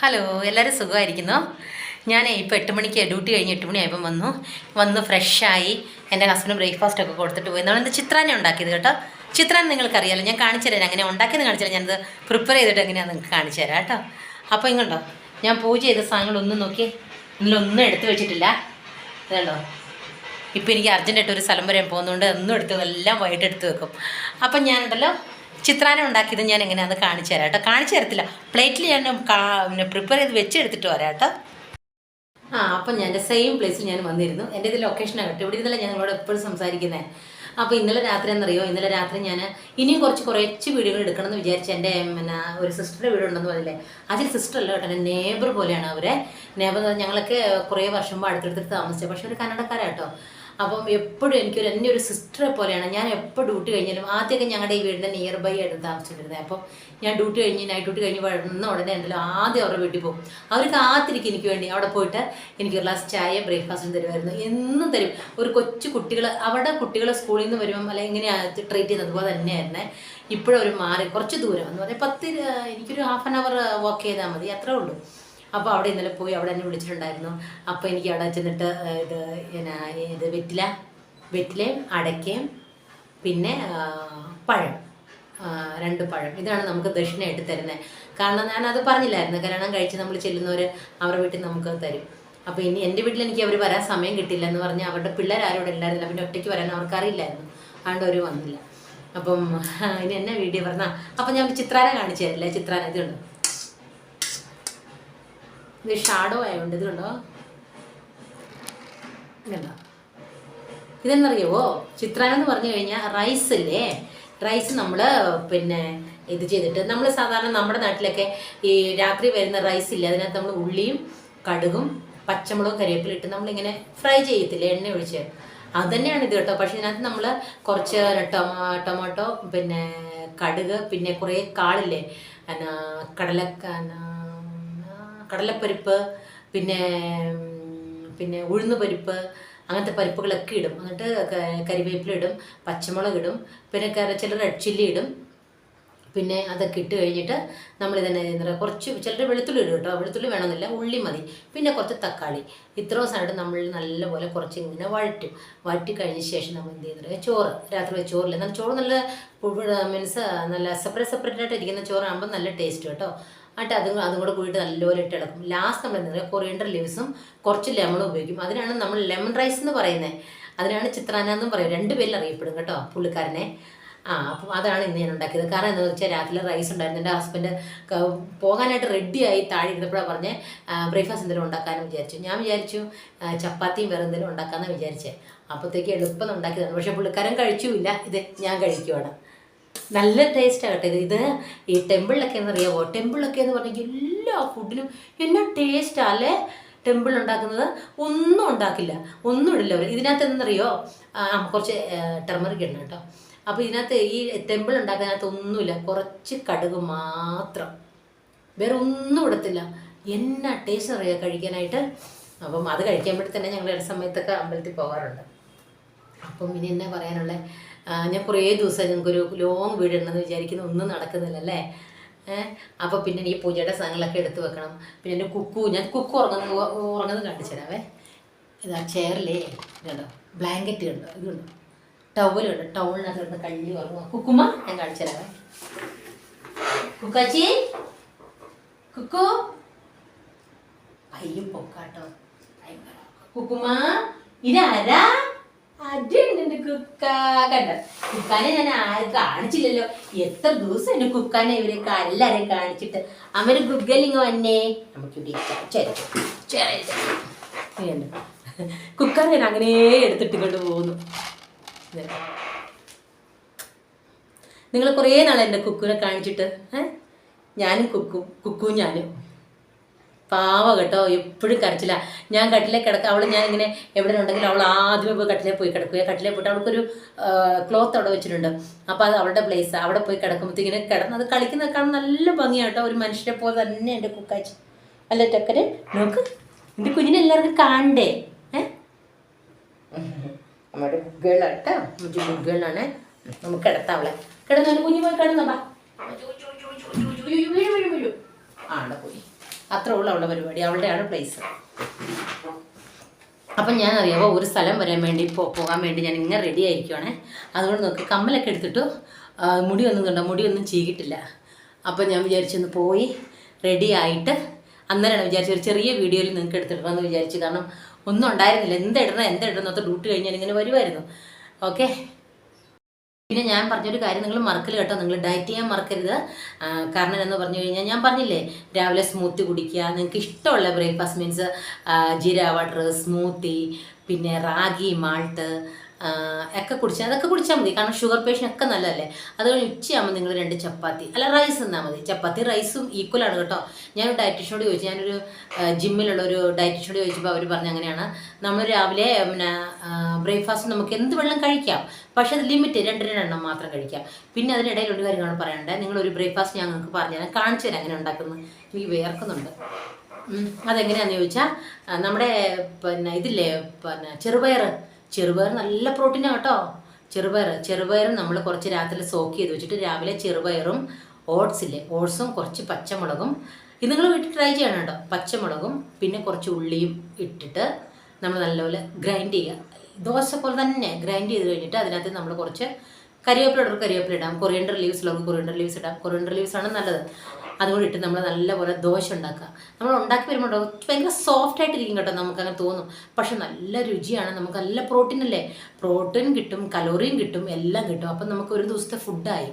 Hello എല്ലാവരും സുഖമായിരിക്കുന്നു? ഞാൻ ഇപ്പോൾ എട്ട് മണിക്ക് ഡ്യൂട്ടി കഴിഞ്ഞ് എട്ട് മണിയായപ്പം വന്നു. വന്ന് ഫ്രഷായി എന്റെ ഹസ്ബൻഡ് ബ്രേക്ക്ഫാസ്റ്റ് ഒക്കെ കൊടുത്തിട്ട് പോയി. നമ്മളെന്ത് ചിത്രാനെ ഉണ്ടാക്കിയത് കേട്ടോ. ചിത്രാൻ നിങ്ങൾക്കറിയാലോ ഞാൻ കാണിച്ചു തരാം. അങ്ങനെ ഉണ്ടാക്കിയത് കാണിച്ചു തരാം. ഞാനത് പ്രിപ്പയർ ചെയ്തിട്ട് എങ്ങനെയാണെന്ന് നിങ്ങൾക്ക് കാണിച്ചു തരാം കേട്ടോ. അപ്പോൾ ഇങ്ങോട്ടോ ഞാൻ പൂജ ചെയ്ത സാധനങ്ങളൊന്നും നോക്കി. ഇതിലൊന്നും എടുത്തു വെച്ചിട്ടില്ല. ഇതുണ്ടോ? ഇപ്പോൾ എനിക്ക് അർജന്റായിട്ട് ഒരു സ്ഥലം വരെ പോകുന്നതുകൊണ്ട് ഒന്നും എടുത്ത് എല്ലാം വൈകിട്ട് എടുത്ത് വെക്കും. അപ്പം ഞാനുണ്ടല്ലോ ചിത്രാനം ഉണ്ടാക്കിയത് ഞാൻ എങ്ങനെയാണെന്ന് കാണിച്ചു തരാം കേട്ടോ. കാണിച്ചു തരത്തില്ല. പ്ലേറ്റിൽ ഞാൻ പ്രിപ്പയർ ചെയ്ത് വെച്ചെടുത്തിട്ട് വരാം കേട്ടോ. ആ അപ്പം ഞാൻ സെയിം പ്ലേസിൽ ഞാൻ വന്നിരുന്നു. എന്റെ ഇത് ലൊക്കേഷനാണ് കേട്ടോ ഇവിടെ ഇന്നലെ ഞാൻ നിങ്ങളോട് എപ്പോഴും സംസാരിക്കുന്നത് അപ്പോൾ ഇന്നലെ രാത്രി എന്നറിയോ? ഇന്നലെ രാത്രി ഞാൻ ഇനിയും കുറച്ച് കുറച്ച് വീഡിയോകൾ എടുക്കണം എന്ന് വിചാരിച്ച് എന്റെ പിന്നെ ഒരു സിസ്റ്ററുടെ വീടുണ്ടെന്ന് പറഞ്ഞില്ലേ? അതിൽ സിസ്റ്റർ അല്ല കേട്ടോ എന്റെ നേബർ പോലെയാണ് അവരെ. നേബർ ഞങ്ങളൊക്കെ കുറേ വർഷം മുമ്പ് അടുത്തടുത്ത് താമസിച്ചത്. പക്ഷേ ഒരു കന്നഡക്കാരാട്ടോ അപ്പം എപ്പോഴും എനിക്കൊരു എന്നെ ഒരു സിസ്റ്ററെ പോലെയാണ്. ഞാൻ എപ്പോൾ ഡ്യൂട്ടി കഴിഞ്ഞാലും ആദ്യമൊക്കെ ഞങ്ങളുടെ ഈ വീടിന്റെ നിയർ ബൈ ആയിട്ട് താമസിച്ചിരുന്നത് അപ്പം ഞാൻ ഡ്യൂട്ടി കഴിഞ്ഞ് നൈറ്റ് ഡ്യൂട്ടി കഴിഞ്ഞ് വരുന്ന ഉടനെ ഉണ്ടല്ലോ ആദ്യം അവരുടെ വീട്ടിൽ പോകും. അവർ കാത്തിരിക്കും എനിക്ക് വേണ്ടി. അവിടെ പോയിട്ട് എനിക്ക് ഒരു ഗ്ലാസ് ചായ ബ്രേക്ക്ഫാസ്റ്റും തരുമായിരുന്നു. എന്നും തരും. ഒരു കൊച്ചു കുട്ടികൾ അവിടെ കുട്ടികളെ സ്കൂളിൽ നിന്ന് വരുമ്പം അല്ലെ എങ്ങനെയാണ് ട്രീറ്റ് ചെയ്യുന്നത് അതുപോലെ തന്നെയായിരുന്നേ. അവർ മാറി. കുറച്ച് ദൂരം എന്ന് പറഞ്ഞാൽ പത്ത് എനിക്കൊരു ഹാഫ് ആൻ അവർ വാക്ക് ചെയ്താൽ മതി. അത്രേ ഉള്ളൂ. അപ്പോൾ അവിടെ ഇന്നലെ പോയി അവിടെ എന്നെ വിളിച്ചിട്ടുണ്ടായിരുന്നു. അപ്പോൾ എനിക്ക് അവിടെ ചെന്നിട്ട് ഇത് ഇത് വെറ്റില വെറ്റിലയും അടയ്ക്കയും പിന്നെ പഴം രണ്ട് പഴം. ഇതാണ് നമുക്ക് ദക്ഷിണയായിട്ട് തരുന്നത് കാരണം ഞാൻ അത് പറഞ്ഞില്ലായിരുന്നു. കല്യാണം കഴിച്ച് നമ്മൾ ചെല്ലുന്നവർ അവരുടെ വീട്ടിൽ നമുക്ക് തരും. അപ്പോൾ ഇനി എന്റെ വീട്ടിൽ എനിക്ക് അവർ വരാൻ സമയം കിട്ടില്ല എന്ന് പറഞ്ഞ് അവരുടെ പിള്ളേർ ആരും ഇവിടെ പിന്നെ ഒറ്റയ്ക്ക് വരാൻ അവർക്കറിയില്ലായിരുന്നു അതുകൊണ്ട് അവർ വന്നില്ല. അപ്പം ഇനി എന്നെ വീഡിയോ പറഞ്ഞാൽ അപ്പം ഞാൻ ചിത്രാന കാണിച്ചു തരില്ലേ? ചിത്രാന ഇതുണ്ട്? ഇത് ഷാഡോ ആയതുകൊണ്ട് ഇത് കണ്ടോ ഇതുണ്ടോ? ഇതെന്നറിയാവോ? ചിത്രാനം എന്ന് പറഞ്ഞു കഴിഞ്ഞാൽ റൈസ് ഇല്ലേ? റൈസ് നമ്മൾ പിന്നെ ഇത് ചെയ്തിട്ട് നമ്മൾ സാധാരണ നമ്മുടെ നാട്ടിലൊക്കെ ഈ രാത്രി വരുന്ന റൈസ് ഇല്ല? അതിനകത്ത് നമ്മൾ ഉള്ളിയും കടുകും പച്ചമുളകും കരിവേപ്പില ഇട്ട് നമ്മളിങ്ങനെ ഫ്രൈ ചെയ്യത്തില്ല? എണ്ണ ഒഴിച്ച്. അത് തന്നെയാണ് ഇത് കേട്ടോ. പക്ഷേ ഇതിനകത്ത് നമ്മൾ കുറച്ച് ടൊമാ ടൊമാറ്റോ പിന്നെ കടുക് പിന്നെ കുറേ കാളില്ലേ? എന്നാ കടലക്ക എന്നാ കടലപ്പരിപ്പ് പിന്നെ പിന്നെ ഉഴുന്ന് പരിപ്പ് അങ്ങനത്തെ പരിപ്പുകളൊക്കെ ഇടും. എന്നിട്ട് കരിവേപ്പില ഇടും പച്ചമുളക് ഇടും പിന്നെ ചിലർ റെഡ് ചില്ലി ഇടും. പിന്നെ അതൊക്കെ ഇട്ട് കഴിഞ്ഞിട്ട് നമ്മൾ ഇതന്നെ എന്താ കുറച്ച് ചിലർ വെളുത്തുള്ളി ഇടും കേട്ടോ വെളുത്തുള്ളി വേണമെന്നില്ല ഉള്ളി മതി. പിന്നെ കുറച്ച് തക്കാളി. ഇത്രയും സാധനം നമ്മൾ നല്ലപോലെ കുറച്ച് ഇങ്ങനെ വഴറ്റും. വഴറ്റി കഴിഞ്ഞ ശേഷം നമ്മൾ എന്ത് ചെയ്യുന്നത്? ചോറ്. രാത്രി ചോറില്ല. എന്നാൽ ചോറ് നല്ല മീൻസ് നല്ല സെപ്പറേറ്റ് സെപ്പറേറ്റ് ആയിട്ട് ഇരിക്കുന്ന ചോറാകുമ്പോൾ നല്ല ടേസ്റ്റ് കേട്ടോ എന്നിട്ട് അതും അതും കൂടെ കൂടിയിട്ട് നല്ലപോലെ ഇട്ട് കിടക്കും. ലാസ്റ്റ് നമ്മൾ എന്താ പറയുക? കൊറിയണ്ടർ ലീവ്സും കുറച്ച് ലെമണും ഉപയോഗിക്കും. അതിനാണ് നമ്മൾ ലെമൺ റൈസ് എന്ന് പറയുന്നത്. അതിനാണ് ചിത്രാന എന്നും പറയും രണ്ട് പേരിൽ അറിയപ്പെടും കേട്ടോ പുള്ളിക്കാരനെ. ആ അപ്പം അതാണ് ഇന്ന് ഞാൻ ഉണ്ടാക്കിയത്. കാരണം എന്താണെന്ന് വെച്ചാൽ രാത്രി റൈസ് ഉണ്ടായിരുന്നു. എന്റെ ഹസ്ബൻഡ് പോകാനായിട്ട് റെഡിയായി താഴെ ഇരുന്നപ്പോഴാണ് പറഞ്ഞ് ബ്രേക്ക്ഫാസ്റ്റ് എന്തെങ്കിലും ഉണ്ടാക്കാനും വിചാരിച്ചു. ഞാൻ വിചാരിച്ചു ചപ്പാത്തിയും വേറെ എന്തെങ്കിലും ഉണ്ടാക്കാമെന്ന് വിചാരിച്ചേ. അപ്പോഴത്തേക്ക് എളുപ്പം ഉണ്ടാക്കിയതാണ്. പക്ഷേ പുള്ളിക്കാരൻ കഴിച്ചുമില്ല. ഇത് ഞാൻ കഴിക്കുവാണ്. നല്ല ടേസ്റ്റ് ആകട്ടെ ഇത്. ഈ ടെമ്പിളിലൊക്കെ എന്നറിയാവോ ടെമ്പിളിലൊക്കെ എന്ന് പറഞ്ഞാൽ എല്ലാ ഫുഡിനും എന്നാ ടേസ്റ്റാണ് അല്ലേ? ടെമ്പിൾ ഉണ്ടാക്കുന്നത് ഒന്നും ഉണ്ടാക്കില്ല. ഒന്നും ഇടില്ല അവർ ഇതിനകത്ത് എന്തെന്നറിയോ? കുറച്ച് ടെർമറിക് ഇടണം കേട്ടോ. അപ്പോൾ ഇതിനകത്ത് ഈ ടെമ്പിൾ ഉണ്ടാക്കുന്നതിനകത്ത് ഒന്നുമില്ല. കുറച്ച് കടുക് മാത്രം. വേറെ ഒന്നും ഇടത്തില്ല. എന്നാ ടേസ്റ്റ് അറിയാം കഴിക്കാനായിട്ട്? അപ്പം അത് കഴിക്കാൻ വേണ്ടി തന്നെ ഞങ്ങൾ ഇട സമയത്തൊക്കെ അമ്പലത്തിൽ പോകാറുണ്ട്. അപ്പം ഇനി എന്നാ പറയാനുള്ളത് ഞാൻ കുറേ ദിവസം ഞങ്ങൾക്കൊരു ലോങ് വീട് ഉണ്ടെന്ന് വിചാരിക്കുന്നു. ഒന്നും നടക്കുന്നില്ല അല്ലേ അപ്പോൾ പിന്നെ ഈ പൂജയുടെ സാധനങ്ങളൊക്കെ എടുത്ത് വെക്കണം. പിന്നെ എന്റെ കുക്കു ഞാൻ കുക്കു ഉറങ്ങുന്നത് ഉറങ്ങുന്നത് കാണിച്ചു തരാവേ. ഇതാ ചെയറിലേ ഇതുണ്ടോ? ബ്ലാങ്കറ്റ് കണ്ടോ ഇതുണ്ടോ? ടവലുണ്ട് ടവലിനകത്ത് കിടന്ന് കള്ളി ഉറങ്ങുക കുക്കുമ്മ ഞാൻ കാണിച്ചു തരാവേ. കുക്കാച്ചി കുക്കു. അയ്യോ പൊക്കാട്ടോ. കുക്കുമ്മ ഇതാരാ? അടിയുണ്ട് എന്റെ കുക്ക കണ്ട? കുക്കാനെ ഞാൻ ആരും കാണിച്ചില്ലല്ലോ. എത്ര ദിവസം എന്നെ കുക്കാനെ ഇവരൊക്കെ എല്ലാരെയും കാണിച്ചിട്ട്. അവർ ഗുഗലിങ് വന്നേ. നമുക്ക് കുക്കാൻ ഞാൻ അങ്ങനെ എടുത്തിട്ട് കൊണ്ട് പോകുന്നു നിങ്ങൾ കുറേ നാളെ എന്റെ കുക്കുനെ കാണിച്ചിട്ട് ഏഹ് ഞാനും കുക്കും കുക്കും ഞാനും. പാവ കേട്ടോ എപ്പോഴും കരച്ചില്ല ഞാൻ കട്ടിലേ കിടക്കുക അവൾ ഞാൻ ഇങ്ങനെ എവിടെ ഉണ്ടെങ്കിലും അവൾ ആദ്യമേ പോയി കട്ടിലേ പോയി കിടക്കുക കട്ടിലേ പോയിട്ട് അവൾക്കൊരു ക്ലോത്ത് അവിടെ വെച്ചിട്ടുണ്ട്. അപ്പോൾ അത് അവളുടെ പ്ലേസ് അവിടെ പോയി കിടക്കുമ്പോഴത്തേക്കിങ്ങനെ കിടന്ന് അത് കളിക്കുന്നത് കാണാൻ നല്ല ഭംഗിയാണ് കേട്ടോ. ഒരു മനുഷ്യരെ പോലെ തന്നെ എന്റെ കുക്കാച്ചി. അല്ല ചക്കരെ നോക്ക്. എന്റെ കുഞ്ഞിനെ എല്ലാവർക്കും കാണണ്ടേ? ഏട്ടാണ് നമ്മുടെ ഗുഗേളാണ് കേട്ടോ. ഗുഗേളാണ് നമുക്ക് കിടത്താം അവളെ. കിടന്നു കുഞ്ഞു പോയി കിടന്നോ ബാ. വീഴു വീഴു വീഴു വീഴു ആടെ പോയി. അത്ര ഉള്ള അവളുടെ പരിപാടി. അവളുടെയാണ് പ്ലേസ് അപ്പം ഞാൻ അറിയാമോ ഒരു സ്ഥലം വരാൻ വേണ്ടി പോകാൻ വേണ്ടി ഞാൻ ഇങ്ങനെ റെഡി ആയിരിക്കുവാണേ. അതുകൊണ്ട് നോക്കി കമ്മലൊക്കെ എടുത്തിട്ട് മുടിയൊന്നും കണ്ടോ? മുടിയൊന്നും ചീകിട്ടില്ല. അപ്പം ഞാൻ വിചാരിച്ചൊന്ന് പോയി റെഡി ആയിട്ട് അന്നേരമാണ് വിചാരിച്ചത് ഒരു ചെറിയ വീഡിയോയിൽ നിങ്ങൾക്ക് എടുത്തിടണമെന്ന് വിചാരിച്ചു. കാരണം ഒന്നും ഉണ്ടായിരുന്നില്ല. എന്തിടണം എന്തിടണം എന്നൊക്കെ ഡ്യൂട്ടി കഴിഞ്ഞാൽ ഇങ്ങനെ വരുമായിരുന്നു. ഓക്കെ പിന്നെ ഞാൻ പറഞ്ഞൊരു കാര്യം നിങ്ങൾ മറക്കൽ കേട്ടോ. നിങ്ങൾ ഡയറ്റ് ചെയ്യാൻ മറക്കരുത്. കാരണം എന്ന് പറഞ്ഞു കഴിഞ്ഞാൽ ഞാൻ പറഞ്ഞില്ലേ രാവിലെ സ്മൂത്തി കുടിക്കുക നിങ്ങൾക്ക് ഇഷ്ടമുള്ള breakfast means jeera water smoothie പിന്നെ റാഗി മാൾട്ട് ഒക്കെ കുടിച്ചാൽ അതൊക്കെ കുടിച്ചാൽ മതി. കാരണം ഷുഗർ പേഷ്യന്റ് ഒക്കെ നല്ലതല്ലേ? അത് കഴിഞ്ഞ് ഉച്ചയാകുമ്പോൾ നിങ്ങൾ രണ്ട് ചപ്പാത്തി. അല്ല റൈസ് എന്നാൽ മതി. ചപ്പാത്തി റൈസും ഈക്വലാണ് കേട്ടോ. ഞാൻ ഡയറ്റീഷ്യനോട് ചോദിച്ചു. ഞാനൊരു ജിമ്മിലുള്ള ഒരു ഡയറ്റീഷ്യനോട് ചോദിച്ചപ്പോൾ അവർ പറഞ്ഞ അങ്ങനെയാണ്. നമ്മൾ രാവിലെ പിന്നെ ബ്രേക്ക്ഫാസ്റ്റ് നമുക്ക് എന്ത് വെള്ളം കഴിക്കാം? പക്ഷെ അത് ലിമിറ്റ് രണ്ട് രണ്ടെണ്ണം മാത്രം കഴിക്കാം. പിന്നെ അതിനിടയിൽ ഒരു കാര്യമാണ് പറയണ്ടേ നിങ്ങളൊരു ബ്രേക്ക്ഫാസ്റ്റ് ഞാൻ നിങ്ങൾക്ക് പറഞ്ഞുതരാം കാണിച്ചു തരാം അങ്ങനെ ഉണ്ടാക്കുന്നത് എനിക്ക് വേർക്കുന്നുണ്ട് അതെങ്ങനെയാണെന്ന് ചോദിച്ചാൽ നമ്മുടെ പിന്നെ ഇതില്ലേ പിന്നെ ചെറുപയർ ചെറുപയർ നല്ല പ്രോട്ടീനാണ് കേട്ടോ. ചെറുപയർ ചെറുപയറും നമ്മൾ കുറച്ച് രാത്രി സോക്ക് ചെയ്ത് വെച്ചിട്ട് രാവിലെ ചെറുപയറും ഓട്സ് ഇല്ലേ ഓട്സും കുറച്ച് പച്ചമുളകും. ഇത് നിങ്ങൾ വീട്ടിൽ ട്രൈ ചെയ്യണം കേട്ടോ. പച്ചമുളകും പിന്നെ കുറച്ച് ഉള്ളിയും ഇട്ടിട്ട് നമ്മൾ നല്ലപോലെ ഗ്രൈൻഡ് ചെയ്യുക. ദോശ പോലെ തന്നെ ഗ്രൈൻഡ് ചെയ്ത് കഴിഞ്ഞിട്ട് അതിനകത്ത് നമ്മൾ കുറച്ച് കരിവേപ്പില ഇടും കരിവേപ്പില ഇടാം. കൊറിയൻഡർ ലീവ്സ് ഉള്ളവർക്ക് കൊറിയൻഡർ ലീവ്സ് ഇടാം. കൊറിയൻഡർ ലീവ്സ് ആണ് നല്ലത്. അതുകൊണ്ട് ഇട്ട് നമ്മൾ നല്ലപോലെ ദോശ ഉണ്ടാക്കുക. നമ്മൾ ഉണ്ടാക്കി വരുമ്പോൾ ഭയങ്കര സോഫ്റ്റ് ആയിട്ടിരിക്കും കേട്ടോ നമുക്ക് അങ്ങനെ തോന്നും. പക്ഷെ നല്ല രുചിയാണ്. നമുക്ക് നല്ല പ്രോട്ടീൻ അല്ലേ? പ്രോട്ടീൻ കിട്ടും കലോറിയും കിട്ടും എല്ലാം കിട്ടും. അപ്പം നമുക്ക് ഒരു ദിവസത്തെ ഫുഡായി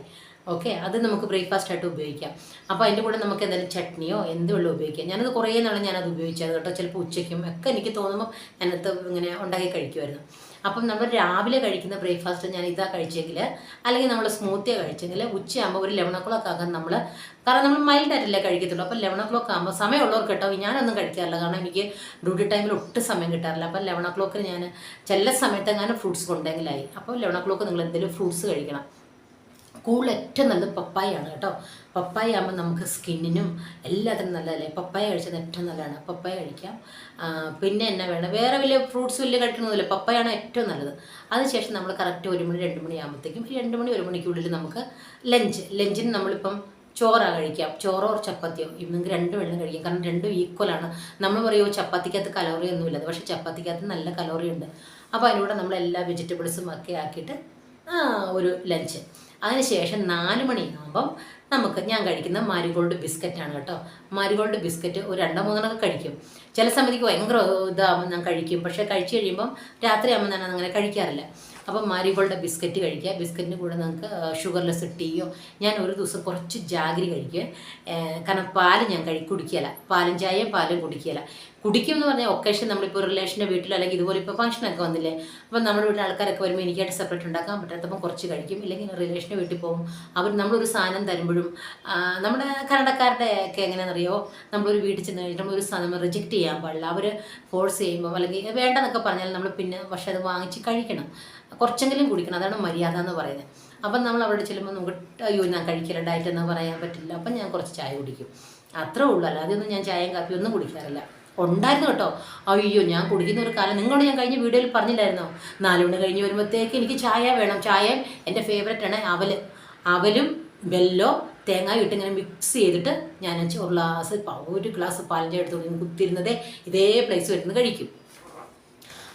ഓക്കെ അത് നമുക്ക് ബ്രേക്ക്ഫാസ്റ്റ് ആയിട്ട് ഉപയോഗിക്കാം. അപ്പോൾ അതിന്റെ കൂടെ നമുക്ക് എന്തെങ്കിലും ചട്നിയോ എന്ത് വെള്ളം ഉപയോഗിക്കാം. ഞാനത് കുറേ നാളെ ഞാനത് ഉപയോഗിച്ചത് കേട്ടോ. ചിലപ്പോൾ ഉച്ചയ്ക്കും ഒക്കെ എനിക്ക് തോന്നുമ്പോൾ ഞാനത് ഇങ്ങനെ ഉണ്ടാക്കി കഴിക്കുമായിരുന്നു. അപ്പം നമ്മൾ രാവിലെ കഴിക്കുന്ന ബ്രേക്ക്ഫാസ്റ്റ് ഞാൻ ഇതാ കഴിച്ചെങ്കിൽ അല്ലെങ്കിൽ നമ്മൾ സ്മൂത്തിയാണ് കഴിച്ചെങ്കിൽ ഉച്ചയാകുമ്പോൾ ഒരു ലെവൻ ഒ ക്ലോക്ക് ആകാൻ നമ്മൾ കാരണം നമ്മൾ മൈൽഡ് ആയിട്ടല്ലേ കഴിക്കത്തുള്ളൂ. അപ്പം ലെവൻ ഒ ക്ലോക്ക് ആകുമ്പോൾ സമയമുള്ളവർക്ക് കേട്ടോ ഞാനൊന്നും കഴിക്കാറില്ല. കാരണം എനിക്ക് ഡ്യൂട്ടി ടൈമിൽ ഒട്ടും സമയം കിട്ടാറില്ല. അപ്പം ലെവൺ ഒ ക്ലോക്കിന് ഞാൻ ചില സമയത്ത് എങ്ങാനും ഫ്രൂട്ട്സ് കൊണ്ടെങ്കിലായി. അപ്പോൾ ലെവൺ ഒ ക്ലോക്ക് നിങ്ങൾ എന്തെങ്കിലും ഫ്രൂട്ട്സ് കഴിക്കണം. കൂടുതൽ ഏറ്റവും നല്ലത് പപ്പായാണ് കേട്ടോ. പപ്പായ ആകുമ്പോൾ നമുക്ക് സ്കിന്നിനും എല്ലാത്തിനും നല്ലതല്ലേ? പപ്പായ കഴിച്ചത് ഏറ്റവും നല്ലതാണ്. പപ്പായ കഴിക്കാം. പിന്നെ എന്നാ വേണം? വേറെ വലിയ ഫ്രൂട്ട്സ് വലിയ കഴിക്കണമെന്നില്ല പപ്പായാണ് ഏറ്റവും നല്ലത്. അതിനുശേഷം നമ്മൾ കറക്റ്റ് ഒരു മണി രണ്ട് മണി ആകുമ്പോഴത്തേക്കും രണ്ട് മണി ഒരു മണിക്കുള്ളിൽ നമുക്ക് ലഞ്ച് ലഞ്ചിന് നമ്മളിപ്പം ചോറാ കഴിക്കാം. ചോറോ ചപ്പാത്തിയോ? ഇത് നിങ്ങൾക്ക് രണ്ടും വെള്ളം കഴിക്കാം. കാരണം രണ്ടും ഈക്വലാണ് നമ്മൾ പറയുമോ ചപ്പാത്തിക്കകത്ത് കലോറി ഒന്നുമില്ല. പക്ഷേ ചപ്പാത്തിക്കകത്ത് നല്ല കലോറി ഉണ്ട്. അപ്പോൾ അതിലൂടെ നമ്മൾ എല്ലാ വെജിറ്റബിൾസും ഒക്കെ ആക്കിയിട്ട് ഒരു ലഞ്ച് അതിനുശേഷം നാല് മണിയാകുമ്പം നമുക്ക് ഞാൻ കഴിക്കുന്ന മാരിഗോൾഡ് ബിസ്ക്കറ്റാണ് കേട്ടോ. മാരിഗോൾഡ് ബിസ്ക്കറ്റ് ഒരു രണ്ടോ മൂന്നെണ്ണമൊക്കെ കഴിക്കും. ചില സമയത്തേക്ക് ഭയങ്കര ഇതാകുമ്പോൾ ഞാൻ കഴിക്കും. പക്ഷേ കഴിച്ചു കഴിയുമ്പം രാത്രിയാകുമ്പോൾ ഞാൻ അങ്ങനെ കഴിക്കാറില്ല. അപ്പം മാരിഗോൾഡ് ബിസ്ക്കറ്റ് കഴിക്കുക. ബിസ്ക്കറ്റിന് കൂടെ നമുക്ക് ഷുഗർലെസ് ടീയോ ഞാൻ ഒരു ദിവസം കുറച്ച് ജാഗരി കഴിക്കുക കാരണം പാൽ ഞാൻ കഴി കുടിക്കുകയില്ല. പാലും ചായയും പാലും കുടിക്കുകയില്ല. കുടിക്കും എന്ന് പറഞ്ഞാൽ ഒക്കേഷൻ നമ്മളിപ്പോൾ റിലേഷന്റെ വീട്ടിൽ അല്ലെങ്കിൽ ഇതുപോലെ ഇപ്പോൾ ഫംഗ്ഷനൊക്കെ വന്നില്ലേ അപ്പം നമ്മുടെ വീട്ടിൽ ആൾക്കാരൊക്കെ വരുമ്പോൾ എനിക്കായിട്ട് സെപ്പറേറ്റ് ഉണ്ടാക്കാൻ പറ്റാത്തപ്പോൾ കുറച്ച് കഴിക്കും. ഇല്ലെങ്കിൽ റിലേഷന്റെ വീട്ടിൽ പോകും. അവർ നമ്മളൊരു സാധനം തരുമ്പോഴും നമ്മുടെ കന്നഡക്കാരുടെ ഒക്കെ എങ്ങനെയാണെന്നറിയോ? നമ്മളൊരു വീട്ടിൽ ചെന്ന് കഴിഞ്ഞിട്ട് നമ്മളൊരു സാധനം റിജക്റ്റ് ചെയ്യാൻ പാടില്ല. അവർ ഫോഴ്സ് ചെയ്യുമ്പോൾ അല്ലെങ്കിൽ വേണ്ടെന്നൊക്കെ പറഞ്ഞാൽ നമ്മൾ പിന്നെ പക്ഷേ അത് വാങ്ങിച്ച് കഴിക്കണം. കുറച്ചെങ്കിലും കുടിക്കണം. അതാണ് മര്യാദ എന്ന് പറയുന്നത്. അപ്പം നമ്മൾ അവിടെ ചെല്ലുമ്പോൾ നമുക്ക് അയ്യോ ഞാൻ കഴിക്കില്ല. ഡയറ്റ് എന്ന് പറയാൻ പറ്റില്ല. അപ്പം ഞാൻ കുറച്ച് ചായ കുടിക്കും. അത്രേ ഉള്ളൂ. അല്ലാതെ ഒന്നും ഞാൻ ചായയും കാപ്പിയും ഒന്നും കുടിക്കാറില്ല. ഉണ്ടായിരുന്നു കേട്ടോ. അയ്യോ ഞാൻ കുടിക്കുന്ന ഒരു കാലം നിങ്ങളോട് ഞാൻ കഴിഞ്ഞ വീഡിയോയിൽ പറഞ്ഞില്ലായിരുന്നോ? നാലുമണി കഴിഞ്ഞ് വരുമ്പോഴത്തേക്ക് എനിക്ക് ചായ വേണം. ചായ എന്റെ ഫേവററ്റ് ആണ് അവൽ അവലും വെല്ലോ തേങ്ങ ഇട്ട് ഇങ്ങനെ മിക്സ് ചെയ്തിട്ട് ഞാൻ ഒരു ഗ്ലാസ് ഒരു ഗ്ലാസ് പാലിന്റെ എടുത്ത് കുത്തിരുന്നതേ ഇതേ പ്ലേസ് വരുന്നത് കഴിക്കും.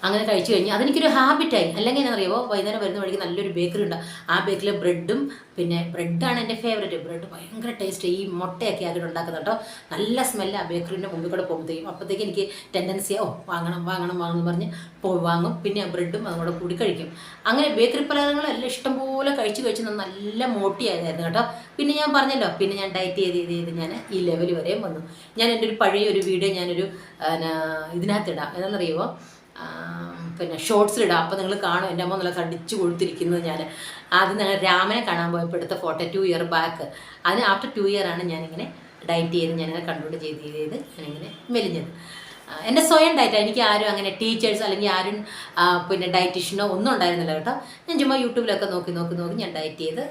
അങ്ങനെ കഴിച്ചു കഴിഞ്ഞാൽ അതെനിക്കൊരു ഹാബിറ്റായി. അല്ലെങ്കിൽ എന്നാ അറിയാമോ വൈകുന്നേരം വരുന്ന വഴിക്ക് നല്ലൊരു ബേക്കറി ഉണ്ട്. ആ ബേക്കറിൽ ബ്രെഡും പിന്നെ ബ്രെഡാണ് എന്റെ ഫേവറേറ്റ് ബ്രെഡ് ഭയങ്കര ടേസ്റ്റ് ഈ മുട്ടയൊക്കെ അതിൽ ഉണ്ടാക്കുന്നത് കേട്ടോ. നല്ല സ്മെല്ല് ആ ബേക്കറിന്റെ മുമ്പിൽ കൂടെ പോകുമ്പോഴത്തേക്കും അപ്പോഴത്തേക്ക് എനിക്ക് ടെൻഡൻസി ഓ വാങ്ങണം വാങ്ങണം വാങ്ങണം എന്ന് പറഞ്ഞ് പോയി വാങ്ങും. പിന്നെ ആ ബ്രെഡും അതുകൂടെ കൂടി കഴിക്കും. അങ്ങനെ ബേക്കറി പലഹാരങ്ങളെല്ലാം ഇഷ്ടംപോലെ കഴിച്ച് കഴിച്ച് നല്ല മോട്ടിയായിരുന്നു കേട്ടോ. പിന്നെ ഞാൻ പറഞ്ഞല്ലോ പിന്നെ ഞാൻ ഡയറ്റ് ചെയ്ത് ചെയ്ത് ചെയ്ത് ഞാൻ ഈ ലെവൽ വരെയും വന്നു. ഞാൻ എന്റെ ഒരു പഴയ ഒരു വീഡിയോ ഞാനൊരു ഇതിനകത്തിടാം. എന്താണെന്നറിയുമോ പിന്നെ ഷോർട്സിലിടാം അപ്പോൾ നിങ്ങൾ കാണും. എന്റെ അമ്മ നല്ല തടിച്ചു കൊടുത്തിരിക്കുന്നത് ഞാൻ ആദ്യം ഞങ്ങൾ രാമനെ കാണാൻ പോയപ്പോൾ എടുത്ത ഫോട്ടോ ടു ഇയർ ബാക്ക് അതിന് ആഫ്റ്റർ ടു ഇയർ ആണ് ഞാനിങ്ങനെ ഡയറ്റ് ചെയ്ത് ഞാനിങ്ങനെ കൺട്രോൾ ചെയ്ത് ചെയ്ത് ഞാനിങ്ങനെ മെലിഞ്ഞത്. എന്റെ സ്വയം ഡയറ്റ്. എനിക്ക് ആരും അങ്ങനെ ടീച്ചേഴ്സ് അല്ലെങ്കിൽ ആരും പിന്നെ ഡയറ്റീഷ്യനോ ഒന്നും ഉണ്ടായിരുന്നില്ല കേട്ടോ. ഞാൻ ചുമ്മാ യൂട്യൂബിലൊക്കെ നോക്കി നോക്കി നോക്കി ഞാൻ ഡയറ്റ് ചെയ്ത്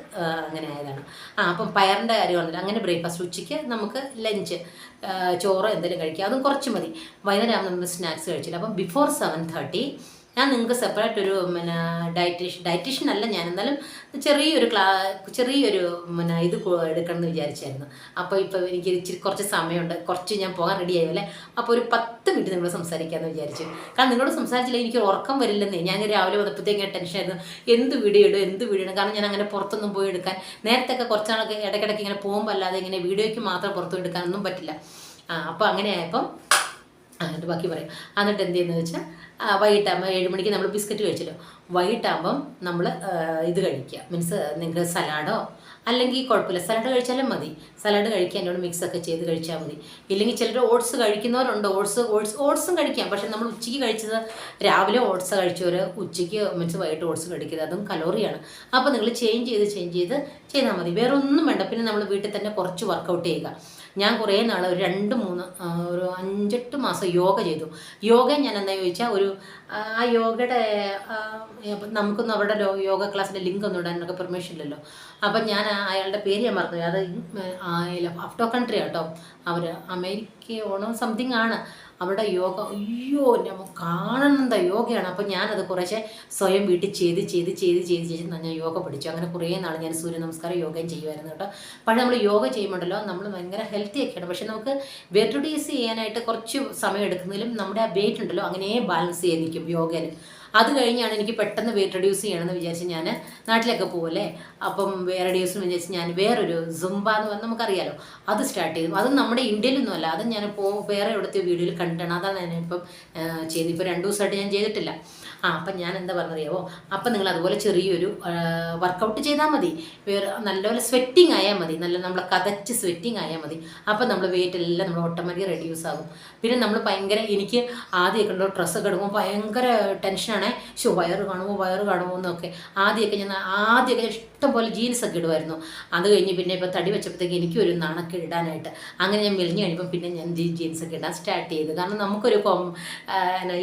അങ്ങനെ ആയതാണ്. ആ അപ്പം പയറിന്റെ കാര്യം വന്നില്ല അങ്ങനെ ബ്രേക്ക്ഫാസ്റ്റ് ഉച്ചയ്ക്ക് നമുക്ക് ലഞ്ച് ചോറ് എന്തെങ്കിലും കഴിക്കാം. അതും കുറച്ച് മതി. വൈകുന്നേരം നമ്മൾ സ്നാക്സ് കഴിച്ചില്ല. അപ്പം ബിഫോർ സെവൻ തേർട്ടി ഞാൻ നിങ്ങൾക്ക് സെപ്പറേറ്റ് ഒരു പിന്നെ ഡയറ്റീഷ്യൻ ഡയറ്റീഷ്യൻ അല്ല ഞാൻ. എന്നാലും ചെറിയൊരു ക്ലാ ചെറിയൊരു പിന്നെ ഇത് എടുക്കണം എന്ന് വിചാരിച്ചായിരുന്നു. അപ്പോൾ ഇപ്പോൾ എനിക്ക് ഇച്ചിരി കുറച്ച് സമയമുണ്ട്. കുറച്ച് ഞാൻ പോകാൻ റെഡി ആയല്ലേ അപ്പോൾ ഒരു പത്ത് മിനിറ്റ് നിങ്ങൾ സംസാരിക്കാമെന്ന് വിചാരിച്ചു. കാരണം നിങ്ങളോട് സംസാരിച്ചില്ലെങ്കിൽ എനിക്ക് ഉറക്കം വരില്ലെന്നേ. ഞാൻ രാവിലെ വന്നപ്പോഴത്തേക്ക് ടെൻഷനായിരുന്നു എന്ത് വീഡിയോ ഇടും? എന്ത് വീഡിയോ ഇടും? കാരണം ഞാൻ അങ്ങനെ പുറത്തൊന്നും പോയി എടുക്കാൻ നേരത്തെ ഒക്കെ കുറച്ച് നാളൊക്കെ ഇടയ്ക്കിടയ്ക്ക് ഇങ്ങനെ പോകുമ്പോൾ അല്ലാതെ ഇങ്ങനെ വീഡിയോയ്ക്ക് മാത്രം പുറത്തു എടുക്കാനൊന്നും പറ്റില്ല. ആ അപ്പോൾ അങ്ങനെ ആയപ്പം ആ, എന്നിട്ട് ബാക്കി പറയാം. എന്നിട്ട് എന്ത് ചെയ്യുന്നത് വെച്ചാൽ വൈകിട്ടാകുമ്പോൾ ഏഴ് മണിക്ക് നമ്മൾ ബിസ്ക്കറ്റ് കഴിച്ചല്ലോ. വൈകിട്ടാകുമ്പം നമ്മൾ ഇത് കഴിക്കുക. മീൻസ് നിങ്ങൾക്ക് സലാഡോ അല്ലെങ്കിൽ കുഴപ്പമില്ല. സലാഡ് കഴിച്ചാലും മതി. സലാഡ് കഴിക്കാൻ എന്നോട് മിക്സ് ഒക്കെ ചെയ്ത് കഴിച്ചാൽ മതി. ഇല്ലെങ്കിൽ ചിലർ ഓട്സ് കഴിക്കുന്നവരുണ്ട്. ഓട്സ് ഓട്സ് ഓട്സും കഴിക്കാം. പക്ഷെ നമ്മൾ ഉച്ചയ്ക്ക് കഴിച്ചത് രാവിലെ ഓട്സ് കഴിച്ചവർ ഉച്ചയ്ക്ക് മീൻസ് വൈകിട്ട് ഓട്സ് കഴിക്കുന്നത് അതും കലോറിയാണ് അപ്പോൾ നിങ്ങൾ ചേഞ്ച് ചെയ്ത് ചേഞ്ച് ചെയ്ത് ചെയ്താൽ മതി. വേറെ ഒന്നും വേണ്ട. പിന്നെ നമ്മൾ വീട്ടിൽ തന്നെ കുറച്ച് വർക്കൗട്ട് ചെയ്യുക. ഞാൻ കുറേ നാൾ ഒരു രണ്ട് മൂന്ന് ഒരു അഞ്ചെട്ട് മാസം യോഗ ചെയ്തു. യോഗ ഞാൻ എന്താ ചോദിച്ചാൽ ഒരു ആ യോഗയുടെ നമുക്കൊന്നും അവിടെ യോഗ ക്ലാസ്സിന്റെ ലിങ്ക് ഒന്നും ഇടാനൊക്കെ പെർമിഷൻ ഇല്ലല്ലോ. അപ്പം ഞാൻ അയാളുടെ പേര് ഞാൻ മറന്നു. അത് അഫ്റ്റോ കൺട്രി ആട്ടോ. അവർ അമേരിക്കയോണോ സംതിങ് ആണ്. അവിടെ യോഗ അയ്യോ നമ്മ കാണുന്ന യോഗയാണ്? അപ്പം ഞാനത് കുറേശ്ശെ സ്വയം വീട്ടിൽ ചെയ്ത് ചെയ്ത് ചെയ്ത് ചെയ്ത് ചെയ്ത് ഞാൻ യോഗ പഠിച്ചു. അങ്ങനെ കുറേ നാൾ ഞാൻ സൂര്യ നമസ്കാരം യോഗയും ചെയ്യുമായിരുന്നു കേട്ടോ. പക്ഷേ നമ്മൾ യോഗ ചെയ്യുമ്പോണ്ടല്ലോ നമ്മൾ ഭയങ്കര ഹെൽത്തി ഒക്കെയാണ്. പക്ഷേ നമുക്ക് വെറ്റ് റിഡ്യൂസ് ചെയ്യാനായിട്ട് കുറച്ച് സമയം എടുക്കുന്നതിലും നമ്മുടെ ആ വെയിറ്റ് ഉണ്ടല്ലോ അങ്ങനെ ബാലൻസ് ചെയ്ത് നിൽക്കും യോഗയിൽ അത് കഴിഞ്ഞാണ് എനിക്ക് പെട്ടെന്ന് വെയിറ്റ് റെഡ്യൂസ് ചെയ്യണമെന്ന് വിചാരിച്ച് ഞാൻ നാട്ടിലൊക്കെ പോകല്ലേ അപ്പം റെഡ്യൂസ് എന്ന് വിചാരിച്ച് ഞാൻ വേറൊരു സുംബ എന്ന് പറഞ്ഞാൽ നമുക്കറിയാലോ. അത് സ്റ്റാർട്ട് ചെയ്തു. അത് നമ്മുടെ ഇന്ത്യയിലൊന്നും അല്ല അത് ഞാൻ പോ വേറെ എവിടുത്തെ വീഡിയോയിൽ കണ്ടാണ് അതാണ് ഞാനിപ്പം ചെയ്ത്. ഇപ്പോൾ രണ്ട് ദിവസമായിട്ട് ഞാൻ ചെയ്തിട്ടില്ല. ആ അപ്പം ഞാൻ എന്താ പറഞ്ഞറിയാവോ? അപ്പം നിങ്ങൾ അതുപോലെ ചെറിയൊരു വർക്കൗട്ട് ചെയ്താൽ മതി. വേറെ നല്ലപോലെ സ്വെറ്റിംഗ് ആയാൽ മതി. നല്ല നമ്മൾ കതച്ച് സ്വെറ്റിംഗ് ആയാൽ മതി. അപ്പം നമ്മൾ വെയിറ്റ് എല്ലാം നമ്മൾ ഓട്ടോമാറ്റിക് റെഡ്യൂസ് ആകും. പിന്നെ നമ്മൾ ഭയങ്കര എനിക്ക് ആദ്യമൊക്കെ ഉണ്ടോ ഡ്രസ്സൊക്കെ എടുക്കുമ്പോൾ ഭയങ്കര ടെൻഷനാണേ ഷോ വയറ് കാണുമോ വയറ് കാണുമോ എന്നൊക്കെ ആദ്യമൊക്കെ ഞാൻ ആദ്യമൊക്കെ ഇഷ്ടം പോലെ ജീൻസ് ഒക്കെ ഇടുമായിരുന്നു അത് കഴിഞ്ഞ് പിന്നെ ഇപ്പോൾ തടി വെച്ചപ്പോഴത്തേക്ക് എനിക്കും ഒരു നാണൊക്കെ ഇടാനായിട്ട്. അങ്ങനെ ഞാൻ മെലിഞ്ഞ് കഴിയുമ്പോൾ പിന്നെ ഞാൻ ജീൻസ് ഒക്കെ ഇടാൻ സ്റ്റാർട്ട് ചെയ്തു. കാരണം നമുക്കൊരു കോം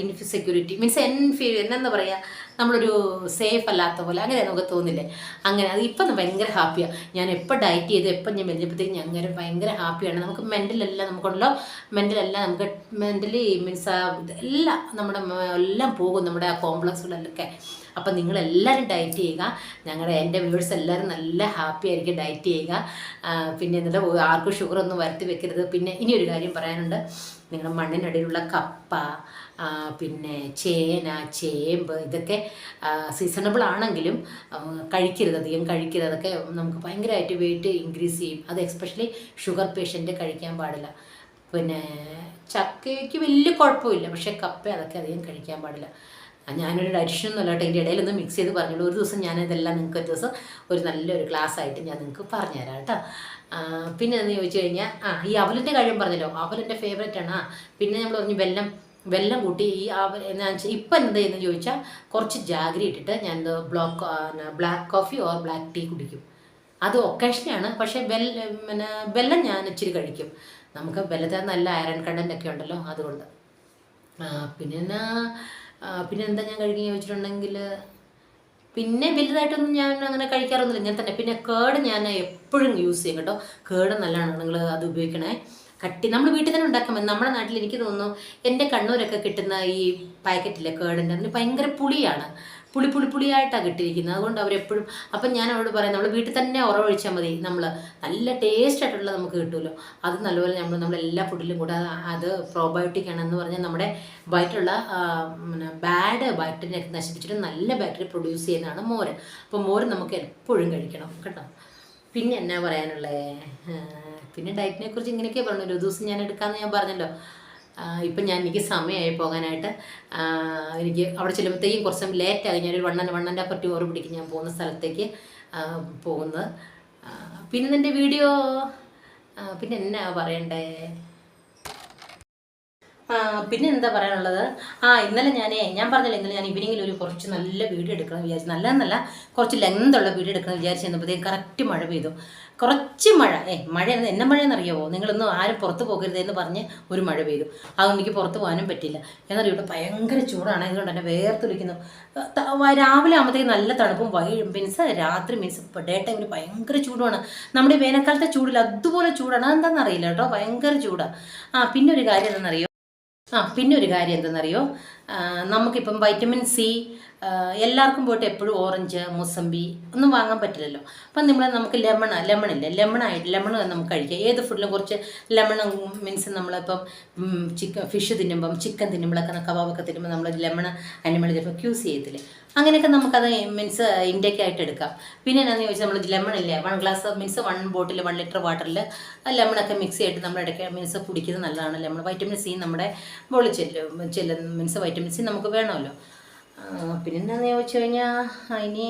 ഇൻസെക്യൂരിറ്റി മീൻസ് എൻഫി എന്നെന്താ പറയുക നമ്മളൊരു സേഫ് അല്ലാത്ത പോലെ. അങ്ങനെ നമുക്ക് തോന്നില്ലേ? അങ്ങനെ അത് ഇപ്പം ഭയങ്കര ഹാപ്പിയാണ് ഞാൻ എപ്പോൾ ഡയറ്റ് ചെയ്ത് എപ്പം ഞാൻ മെലിഞ്ഞപ്പോഴത്തേക്ക് ഞാൻ അങ്ങനെ ഭയങ്കര ഹാപ്പിയാണ് നമുക്ക് മെന്റലെല്ലാം നമുക്കുണ്ടല്ലോ. മെന്റലെല്ലാം നമുക്ക് മെന്റലി മീൻസ് എല്ലാം നമ്മുടെ എല്ലാം പോകും. നമ്മുടെ ആ കോംപ്ലക്സുകളിലൊക്കെ അപ്പം നിങ്ങളെല്ലാവരും ഡയറ്റ് ചെയ്യുക. ഞങ്ങളുടെ എന്റെ വ്യൂവേഴ്സ് എല്ലാവരും നല്ല ഹാപ്പി ആയിരിക്കും ഡയറ്റ് ചെയ്യുക. പിന്നെ എന്നിട്ട് ആർക്കും ഷുഗർ ഒന്നും വരുത്തി വെക്കരുത്. പിന്നെ ഇനിയൊരു കാര്യം പറയാനുണ്ട്. നിങ്ങൾ മണ്ണിനടിയിലുള്ള കപ്പ പിന്നെ ചേന ചേമ്പ് ഇതൊക്കെ സീസണബിൾ ആണെങ്കിലും കഴിക്കരുത്. അധികം കഴിക്കരുത്. അതൊക്കെ നമുക്ക് ഭയങ്കരമായിട്ട് വെയിറ്റ് ഇൻക്രീസ് ചെയ്യും. അത് എക്സ്പെഷ്യലി ഷുഗർ പേഷ്യന്റ് കഴിക്കാൻ പാടില്ല. പിന്നെ ചക്കയ്ക്ക് വലിയ കുഴപ്പമില്ല. പക്ഷേ കപ്പ അതൊക്കെ അധികം കഴിക്കാൻ പാടില്ല. ഞാനൊരു ഡയറ്റീഷ്യൻ ഒന്നും അല്ലാട്ടെ ഇതിന്റെ ഇടയിലൊന്ന് മിക്സ് ചെയ്ത് പറഞ്ഞോളൂ. ഒരു ദിവസം ഞാനിതെല്ലാം നിങ്ങൾക്ക് ഒരു ദിവസം ഒരു നല്ലൊരു ക്ലാസ് ആയിട്ട് ഞാൻ നിങ്ങൾക്ക് പറഞ്ഞുതരാം കേട്ടോ. പിന്നെ എന്ന് ചോദിച്ചു കഴിഞ്ഞാൽ ആ ഈ അവലിന്റെ കാര്യം പറഞ്ഞല്ലോ അവലിന്റെ ഫേവറേറ്റ് ആണ്. പിന്നെ നമ്മൾ പറഞ്ഞു വെല്ലം വെല്ലം കൂട്ടി ഈ എന്നാ വെച്ചാൽ ഇപ്പം എന്ത് ചെയ്യുന്നു ചോദിച്ചാൽ കുറച്ച് ജാഗ്രി ഇട്ടിട്ട് ഞാൻ block black coffee or black tea കുടിക്കും. അത് ഒക്കേഷനാണ് പക്ഷേ വെൽ പിന്നെ വെല്ലം ഞാൻ ഇച്ചിരി കഴിക്കും. നമുക്ക് വെല്ലത്തെ നല്ല അയറൺ കണ്ടന്റ് ഒക്കെ ഉണ്ടല്ലോ അതുകൊണ്ട്. പിന്നെ പിന്നെ എന്താ ഞാൻ കഴിക്കുക ചോദിച്ചിട്ടുണ്ടെങ്കിൽ പിന്നെ വലുതായിട്ടൊന്നും ഞാൻ അങ്ങനെ കഴിക്കാറൊന്നുമില്ല. ഇങ്ങനെ തന്നെ. പിന്നെ കേട് ഞാൻ എപ്പോഴും യൂസ് ചെയ്യും കേട്ടോ. കേട് നല്ലതാണ് നിങ്ങൾ അത് ഉപയോഗിക്കണേ. കട്ടി നമ്മൾ വീട്ടിൽ തന്നെ ഉണ്ടാക്കാൻ നമ്മുടെ നാട്ടിൽ എനിക്ക് തോന്നുന്നു എന്റെ കണ്ണൂരൊക്കെ കിട്ടുന്ന ഈ പാക്കറ്റിലെ കേടിന്റെ? അതിന് ഭയങ്കര പുളിയാണ്. പുളി പുളി പുളിയായിട്ടാണ് കിട്ടിയിരിക്കുന്നത്. അതുകൊണ്ട് അവരെപ്പോഴും അപ്പം ഞാൻ അവരോട് പറയാം നമ്മൾ വീട്ടിൽ തന്നെ ഉറവൊഴിച്ചാൽ മതി. നമ്മൾ നല്ല ടേസ്റ്റ് ആയിട്ടുള്ള നമുക്ക് കിട്ടുമല്ലോ. അത് നല്ലപോലെ നമ്മൾ നമ്മൾ എല്ലാ ഫുഡിലും കൂടെ അത് പ്രോബയോട്ടിക് ആണെന്ന് പറഞ്ഞാൽ നമ്മുടെ വയറ്റുള്ള ബാഡ് ബാക്ടീരിയൊക്കെ നശിപ്പിച്ചിട്ട് നല്ല ബാക്ടീരിയ പ്രൊഡ്യൂസ് ചെയ്യുന്നതാണ് മോര്. അപ്പോൾ മോര് നമുക്ക് എപ്പോഴും കഴിക്കണം കേട്ടോ. പിന്നെ എന്നാ പറയാനുള്ളത് പിന്നെ ഡയറ്റിനെ കുറിച്ച് ഇങ്ങനെയൊക്കെ പറഞ്ഞു ഒരു ദിവസം ഞാൻ എടുക്കാമെന്ന് ഞാൻ പറഞ്ഞല്ലോ. ഇപ്പം ഞാൻ എനിക്ക് സമയമായി പോകാനായിട്ട് എനിക്ക് അവിടെ ചെല്ലുമ്പോഴത്തേക്കും കുറച്ച് ലേറ്റ് ആയി ഞാനൊരു വണ്ണൻ വണ്ണന്റെ അപ്പർ ടൂർ പിടിക്കും. ഞാൻ പോകുന്ന സ്ഥലത്തേക്ക് പോകുന്നത്. പിന്നെ നിന്റെ വീഡിയോ പിന്നെ എന്നാ പറയണ്ടേ? പിന്നെ എന്താ പറയാനുള്ളത്? ആ ഇന്നലെ ഞാൻ ഞാൻ പറഞ്ഞില്ല ഇന്നലെ ഞാൻ ഈവനിങ്ങിൽ ഒരു കുറച്ച് നല്ല വീഡിയോ എടുക്കണം വിചാരിച്ചു. നല്ല നല്ല കുറച്ച് ലെങ്ത് ഉള്ള വീഡിയോ എടുക്കണം വിചാരിച്ചു ചെന്നപ്പോഴത്തേക്ക് കറക്റ്റ് മഴ പെയ്തു. കുറച്ച് മഴ. ഏ മഴ എന്ന മഴ മഴയെന്നറിയാവോ നിങ്ങളൊന്നും ആരും പുറത്ത് പോകരുത് എന്ന് പറഞ്ഞ് ഒരു മഴ പെയ്തു. അതുകൊണ്ട് എനിക്ക് പുറത്ത് പോകാനും പറ്റില്ല. എന്നറിയോ ഭയങ്കര ചൂടാണ്. അതുകൊണ്ട് തന്നെ വേർത്തൊലിക്കുന്നു രാവിലെ ആകുമ്പോഴത്തേക്ക് നല്ല തണുപ്പും വൈ മീൻസ് രാത്രി മീൻസ് ഡേ ടൈമിൽ ഭയങ്കര ചൂടുമാണ്. നമ്മുടെ വേനൽക്കാലത്തെ ചൂടിൽ അതുപോലെ ചൂടാണ്. അതെന്താണെന്ന് അറിയില്ല കേട്ടോ. ഭയങ്കര ചൂടാണ് ആ പിന്നെ ഒരു കാര്യം എന്താണെന്നറിയോ ആ പിന്നെ ഒരു കാര്യം എന്തെന്നറിയോ? ആ, നമുക്കിപ്പം വൈറ്റമിൻ സി എല്ലാവർക്കും പോയിട്ട് എപ്പോഴും ഓറഞ്ച് മുസമ്പി ഒന്നും വാങ്ങാൻ പറ്റില്ലല്ലോ. അപ്പം നമ്മൾ നമുക്ക് ലെമൺ ലെമണില്ല ലെമണായിട്ട് ലെമൺ നമുക്ക് കഴിക്കാം. ഏത് ഫുഡിലും കുറച്ച് ലെമൺ മീൻസ് നമ്മളിപ്പം ചിക്കൻ ഫിഷ് തിന്നുമ്പം ചിക്കൻ തിന്നുമ്പോഴൊക്കെ കബാബൊക്കെ തിന്നുമ്പോൾ നമ്മൾ ലെമൺ അനിമൽ ചിലപ്പോൾ ക്യൂസ് ചെയ്യത്തില്ലേ? അങ്ങനെയൊക്കെ നമുക്കത് മീൻസ് ഇൻഡേക്കായിട്ട് എടുക്കാം. പിന്നെ എന്നാന്ന് ചോദിച്ചാൽ നമ്മൾ ലെമൺ ഇല്ലേ? One glass means one bottle one litre വാട്ടറിൽ ലെമണൊക്കെ മിക്സ് ചെയ്തിട്ട് നമ്മൾ ഇടയ്ക്ക് മീൻസ് കുടിക്കുന്നത് നല്ലതാണ്. ലെമൺ വൈറ്റമിൻ സി നമ്മുടെ ബോളിൽ ചെല്ലും ചെല്ലും മീൻസ് വൈറ്റമിൻ സി നമുക്ക് വേണമല്ലോ. പിന്നെന്താണെന്ന് ചോദിച്ചു കഴിഞ്ഞാൽ ഇനി